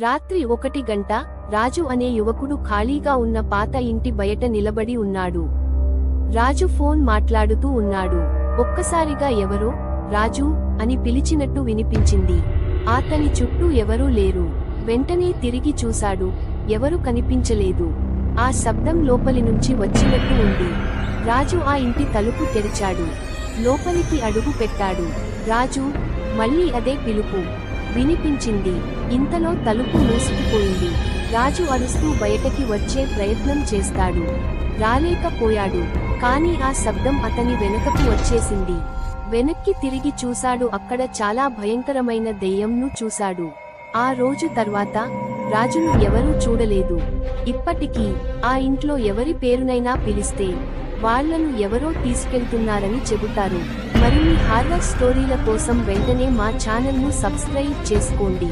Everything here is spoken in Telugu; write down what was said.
రాత్రి ఒకటి గంట రాజు అనే యువకుడు ఖాళీగా ఉన్న పాత ఇంటి బయట నిలబడి ఉన్నాడు. రాజు ఫోన్ మాట్లాడుతూ ఉన్నాడు. ఒక్కసారిగా ఎవరో? రాజు అని పిలిచినట్టు వినిపించింది. అతని చుట్టూ ఎవరూ లేరు. వెంటనే తిరిగి చూశాడు. ఎవరు కనిపించలేదు. ఆ శబ్దం లోపలి నుంచి వచ్చినట్టు ఉంది. రాజు ఆ ఇంటి తలుపు తెరిచాడు. లోపలికి అడుగు పెట్టాడు. రాజు మళ్ళీ అదే పిలుపు. వినిపించింది. ఇంతలో తలుపు మూసుకుపోయింది. రాజు అరుస్తూ బయటకి వచ్చే ప్రయత్నం చేస్తాడు. రాలేకపోయాడు. కాని ఆ శబ్దం అతని వెనుకకు వచ్చేసింది. వెనక్కి తిరిగి చూశాడు. అక్కడ చాలా భయంకరమైన దెయ్యంను చూశాడు. ఆ రోజు తర్వాత రాజును ఎవరూ చూడలేదు. ఇప్పటికీ ఆ ఇంట్లో ఎవరి పేరునైనా పిలిస్తే వాళ్ళను ఎవరో తీసుకెళ్తున్నారని చెబుతారు. మరిన్ని హారర్ స్టోరీల కోసం వెంటనే మా ఛానల్ను సబ్స్క్రైబ్ చేసుకోండి.